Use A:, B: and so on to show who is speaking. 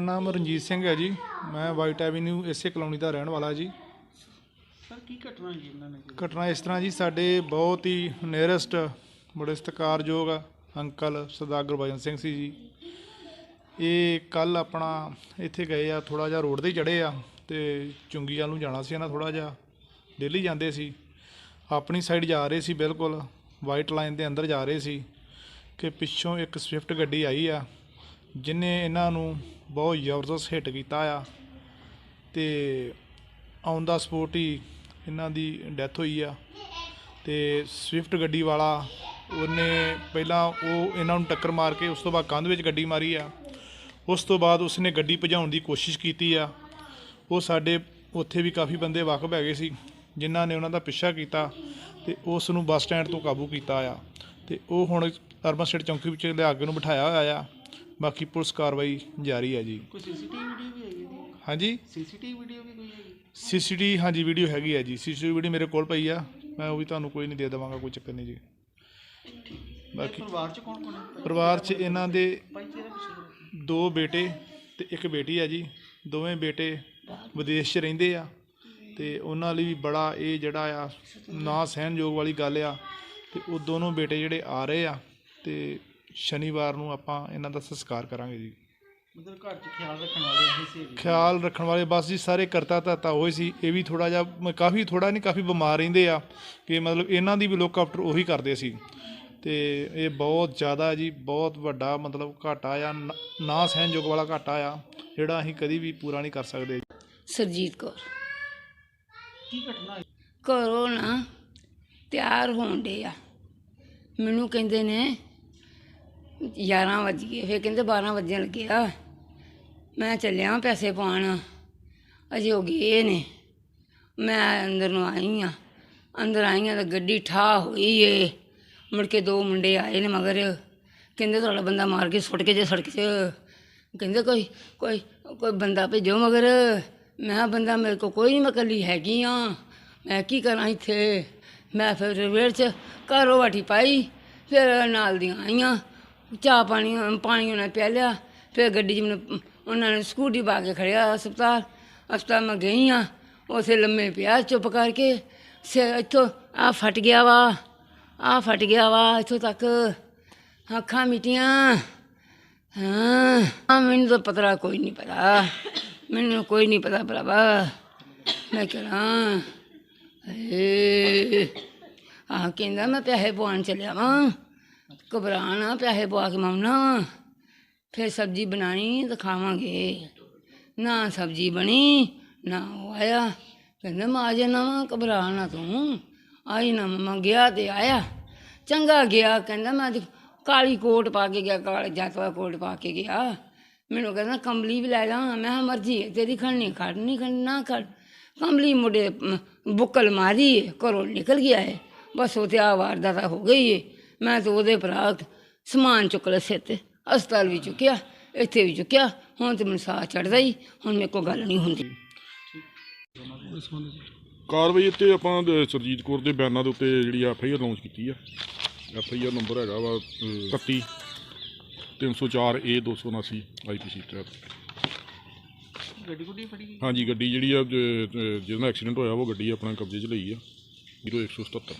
A: ਨਾਮ ਰਣਜੀਤ ਸਿੰਘ ਹੈ ਜੀ। ਮੈਂ ਵਾਈਟ ਐਵੀਨਿਊ ਇਸੇ ਕਲੋਨੀ ਦਾ ਰਹਿਣ ਵਾਲਾ ਜੀ।
B: ਸਰ ਕੀ ਘਟਨਾ ਜੀ ਇਹਨਾਂ ਨੇ
A: ਘਟਨਾ ਇਸ ਤਰ੍ਹਾਂ ਜੀ ਸਾਡੇ ਬਹੁਤ ਹੀ ਨੀਅਰੈਸਟ ਬੜੇ ਸਤਿਕਾਰਯੋਗ ਅੰਕਲ ਸਰਦਾਰ ਗੁਰਬਚਨ ਸਿੰਘ ਸੀ ਜੀ। ਇਹ ਕੱਲ ਆਪਣਾ ਇੱਥੇ ਗਏ ਆ ਥੋੜਾ ਜਿਹਾ ਰੋਡ ਤੇ ਚੜੇ ਆ ਤੇ ਚੁੰਗੀ ਵੱਲ ਨੂੰ ਜਾਣਾ ਸੀ ਇਹਨਾਂ ਥੋੜਾ ਜਿਹਾ। ਡੇਲੀ ਜਾਂਦੇ ਸੀ। ਆਪਣੀ ਸਾਈਡ ਜਾ ਰਹੇ ਸੀ ਬਿਲਕੁਲ ਵਾਈਟ ਲਾਈਨ ਦੇ ਅੰਦਰ ਜਾ ਰਹੇ ਸੀ ਕਿ ਪਿੱਛੋਂ ਇੱਕ ਸਵਿਫਟ ਗੱਡੀ ਆਈ ਆ ਜਿਨੇ ਇਹਨਾਂ ਨੂੰ ਬਹੁਤ ਜ਼ਬਰਦਸਤ ਹਿੱਟ ਕੀਤਾ ਆ ਤੇ ਔਨ ਦਾ ਸਪੋਟ ਹੀ ਇਹਨਾਂ ਦੀ ਡੈਥ ਹੋਈ ਆ ਤੇ ਸਵਿਫਟ ਗੱਡੀ ਵਾਲਾ ਉਹਨੇ ਪਹਿਲਾਂ ਉਹ ਇਹਨਾਂ ਨੂੰ ਟੱਕਰ ਮਾਰ ਕੇ ਉਸ ਤੋਂ ਬਾਅਦ ਕੰਧ ਵਿੱਚ ਗੱਡੀ ਮਾਰੀ ਆ। ਉਸ ਤੋਂ ਬਾਅਦ ਉਸਨੇ ਗੱਡੀ ਭਜਾਉਣ ਦੀ ਕੋਸ਼ਿਸ਼ ਕੀਤੀ ਆ। ਉਹ ਸਾਡੇ ਉੱਥੇ ਵੀ ਕਾਫੀ ਬੰਦੇ ਵਾਕਫ ਹੈਗੇ ਸੀ, ਜਿਨ੍ਹਾਂ ਨੇ ਉਹਨਾਂ ਦਾ ਪਿੱਛਾ ਕੀਤਾ ਤੇ ਉਸ ਨੂੰ ਬੱਸ ਸਟੈਂਡ ਤੋਂ ਕਾਬੂ ਕੀਤਾ ਆ। ਤੇ ਉਹ ਹੁਣ ਅਰਬਨ ਸਟੇਟ ਚੌਂਕੀ ਵਿੱਚ ਲਿਆ ਕੇ ਉਹਨੂੰ ਬਿਠਾਇਆ ਹੋਇਆ ਆ। ਬਾਕੀ ਪੁਲਿਸ ਕਾਰਵਾਈ ਜਾਰੀ ਹੈ ਜੀ।
B: ਕੋਈ ਸੀਸੀਟੀਵੀ ਵੀਡੀਓ ਵੀ ਹੈਗੀ ਜੀ?
A: ਹਾਂਜੀ?
B: ਸੀਸੀਟੀਵੀ ਵੀਡੀਓ ਵੀ ਕੋਈ ਹੈਗੀ
A: ਸੀਸੀਟੀ ਹਾਂਜੀ ਵੀਡੀਓ ਹੈਗੀ ਹੈ ਜੀ। ਸੀਸੀਟੀ ਵੀਡੀਓ ਮੇਰੇ ਕੋਲ ਪਈ ਆ। ਮੈਂ ਉਹ ਵੀ ਤੁਹਾਨੂੰ ਕੋਈ ਨਹੀਂ ਦੇ ਦੇਵਾਂਗਾ ਕੋਈ ਚੱਕਰ ਨਹੀਂ ਜੀ। ਬਾਕੀ
B: ਪਰਿਵਾਰ ਚ ਕੌਣ ਕੌਣ ਹੈ?
A: ਪਰਿਵਾਰ 'ਚ ਇਹਨਾਂ ਦੇ
B: ਭਾਈ ਤੇਰੇ ਪਿੱਛੇ
A: ਦੋ ਬੇਟੇ ਤੇ ਇੱਕ ਬੇਟੀ ਆ ਜੀ। ਦੋਵੇਂ ਬੇਟੇ ਵਿਦੇਸ਼ 'ਚ ਰਹਿੰਦੇ ਆ ਤੇ ਉਹਨਾਂ ਲਈ ਵੀ ਬੜਾ ਇਹ ਜਿਹੜਾ ਆ ਨਾ ਸਹਿਣਯੋਗ ਵਾਲੀ ਗੱਲ ਆ। ਤੇ ਉਹ ਦੋਨੋਂ ਬੇਟੇ ਜਿਹੜੇ ਆ ਰਹੇ ਆ ਤੇ ਸ਼ਨੀਵਾਰ ਨੂੰ ਆਪਾਂ ਇਹਨਾਂ ਦਾ ਸੰਸਕਾਰ ਕਰਾਂਗੇ ਜੀ।
B: ਮਤਲਬ ਘਰ ਚ ਖਿਆਲ ਰੱਖਣ ਵਾਲੇ ਇਹ ਸੀ ਜੀ
A: ਖਿਆਲ ਰੱਖਣ ਵਾਲੇ ਬਸ ਜੀ ਸਾਰੇ ਕਰਤਾ ਧਰਤਾ ਹੋਏ ਸੀ। ਇਹ ਵੀ ਥੋੜਾ ਜਿਹਾ ਮ- ਕਾਫੀ ਥੋੜਾ ਨਹੀਂ ਕਾਫੀ ਬਿਮਾਰ ਰਹਿੰਦੇ ਆ ਕਿ ਮਤਲਬ ਇਹਨਾਂ ਦੀ ਵੀ ਲੋਕ ਆਫਟਰ ਉਹੀ ਕਰਦੇ ਸੀ। ਤੇ ਇਹ ਬਹੁਤ ਜ਼ਿਆਦਾ ਜੀ ਬਹੁਤ ਵੱਡਾ ਮਤਲਬ ਘਾਟਾ ਆ ਨ- ਨਾ ਸਹਿਣਯੋਗ ਵਾਲਾ ਘਾਟਾ ਆ ਜਿਹੜਾ ਅਸੀਂ ਕਦੀ ਵੀ ਪੂਰਾ ਨਹੀਂ ਕਰ ਸਕਦੇ।
C: ਸਰਜੀਤ ਕੌਰ।
B: ਕੀ ਘਟਨਾ ਹੋਈ?
C: ਘਰੋਂ ਨਾ ਤਿਆਰ ਹੋਣ ਡੇ ਆ। ਮੈਨੂੰ ਕਹਿੰਦੇ ਨੇ 11 ਵਜ ਗਏ, ਫਿਰ ਕਹਿੰਦੇ 12 ਵਜਣ ਲੱਗਿਆ। ਮੈਂ ਚੱਲਿਆ ਪੈਸੇ ਪਾਉਣ, ਅਜੇ ਹੋ ਗਏ ਨੇ। ਮੈਂ ਅੰਦਰ ਨੂੰ ਆਈ ਆ, ਅੰਦਰ ਆਈ ਆ ਤਾਂ ਗੱਡੀ ਠਾ ਹੋਈ ਏ। ਮੁੜ ਕੇ ਦੋ ਮੁੰਡੇ ਆਏ ਨੇ ਮਗਰ, ਕਹਿੰਦੇ ਤੁਹਾਡਾ ਬੰਦਾ ਮਾਰ ਕੇ ਸੁੱਟ ਕੇ ਜੇ ਸੜਕ 'ਚ। ਕਹਿੰਦੇ ਕੋਈ ਕੋਈ ਕੋਈ ਬੰਦਾ ਭੇਜੋ ਮਗਰ। ਮੈਂ ਕਿਹਾ, ਬੰਦਾ ਮੇਰੇ ਕੋ ਕੋਈ ਨਹੀਂ ਮੈਂ ਇਕੱਲੀ ਹੈਗੀ ਆ। ਮੈਂ ਕੀ ਕਰਾਂ ਇੱਥੇ? ਮੈਂ ਫਿਰ ਰਵੇੜ 'ਚ ਘਰੋਂ ਵਾਟੀ ਪਾਈ, ਫਿਰ ਨਾਲ ਦੀਆਂ ਆਈਆਂ। ਚਾਹ ਪਾਣੀ ਪਾਣੀ ਉਹਨਾਂ ਪਿਆ ਲਿਆ। ਫਿਰ ਗੱਡੀ 'ਚ ਮੈਨੂੰ ਉਹਨਾਂ ਨੇ ਸਕੂਟੀ ਪਾ ਕੇ ਖੜਿਆ ਹਸਪਤਾਲ। ਹਸਪਤਾਲ ਮੈਂ ਗਈ ਆ ਉਥੇ ਲੰਮੇ ਪਿਆ ਚੁੱਪ ਕਰਕੇ। ਸੇ ਇੱਥੋਂ ਆ ਫਟ ਗਿਆ ਵਾ ਆ ਫਟ ਗਿਆ ਵਾ ਇੱਥੋਂ ਤੱਕ ਅੱਖਾਂ ਮਿਟੀਆਂ। ਹਾਂ ਹਾਂ, ਮੈਨੂੰ ਤਾਂ ਪਤਾ ਕੋਈ ਨਹੀਂ ਪਤਾ। ਮੈਨੂੰ ਕੋਈ ਨਹੀਂ ਪਤਾ ਭਰਾਵਾ। ਮੈਂ ਕਰਾਂ ਏ ਆ ਕਹਿੰਦਾ ਮੈਂ ਪੈਸੇ ਪਵਾਉਣ ਚੱਲਿਆ ਵਾਂ। ਘਬਰਾਣਾ ਪੈਸੇ ਪਵਾ ਕੇ ਮਾਉਣਾ ਫਿਰ ਸਬਜ਼ੀ ਬਣਾਣੀ ਤਾਂ ਖਾਵਾਂਗੇ ਨਾ ਸਬਜ਼ੀ ਬਣੀ ਨਾ ਉਹ ਆਇਆ। ਕਹਿੰਦਾ ਮੈਂ ਆ ਜਾਣਾ ਵਾਂ ਘਬਰਾ ਨਾ ਤੂੰ। ਆਈ ਨਾ ਮੈਂ ਗਿਆ ਤੇ ਆਇਆ। ਚੰਗਾ ਗਿਆ। ਕਹਿੰਦਾ ਮੈਂ ਅੱਜ ਕਾਲੀ ਕੋਟ ਪਾ ਕੇ ਗਿਆ ਕਾਲੇ ਜਾਤਵਾ ਕੋਟ ਪਾ ਕੇ ਗਿਆ। ਮੈਨੂੰ ਕਹਿੰਦਾ ਕੰਬਲੀ ਵੀ ਲੈ ਜਾ ਮੈਂ ਕਿਹਾ ਮਰਜ਼ੀ ਹੈ ਤੇਰੀ ਖੜਨੀ ਖੜ ਨਹੀਂ ਖੜਨੀ ਨਾ ਖੜ। ਕੰਬਲੀ ਮੁੰਡੇ ਅਮ, ਬੁੱਕਲ ਮਾਰੀ ਹੈ, ਘਰੋਂ ਨਿਕਲ ਗਿਆ ਹੈ ਬਸ ਉਹ ਤੇ ਆ ਵਾਰਦਾਤ ਹੋ ਗਈ ਹੈ ਮੈਂ ਤਾਂ ਉਹਦੇ ਭਰਾ ਸਮਾਨ ਚੁੱਕ ਲਿਆ ਸਿਰ ਤੇ ਹਸਪਤਾਲ ਵੀ ਚੁੱਕਿਆ ਇੱਥੇ ਵੀ ਚੁੱਕਿਆ ਹੁਣ ਤੇ ਮੈਨੂੰ ਸਾਹ ਚੜਦਾ ਹੀ ਹੁਣ ਮੇਰੇ ਕੋਲ ਗੱਲ ਨਹੀਂ ਹੁੰਦੀ।
D: ਕਾਰਵਾਈ ਉੱਤੇ ਆਪਾਂ ਅ, ਸਰਜੀਤ ਕੌਰ ਦੇ ਬਿਆਨਾਂ ਦੇ ਉੱਤੇ ਜਿਹੜੀ ਐਫ ਆਈ ਆਰ ਲਾਂਚ ਕੀਤੀ ਆ। ਐਫ ਆਈ ਆਰ ਨੰਬਰ ਹੈਗਾ ਵਾ ਅ, 31 304 ਏ 279 ਆਈਪੀਸੀ ਤਹਿਤ
B: ਗੱਡੀ ਗੁੱਡੀ ਫੜੀ
D: ਹਾਂਜੀ ਗੱਡੀ ਜਿਹੜੀ ਆ ਜ- ਜ- ਜਿਹਦੇ ਨਾਲ ਐਕਸੀਡੈਂਟ ਹੋਇਆ ਉਹ ਗੱਡੀ ਆਪਣਾ ਕਬਜ਼ੇ 'ਚ ਲਈ ਆ 0177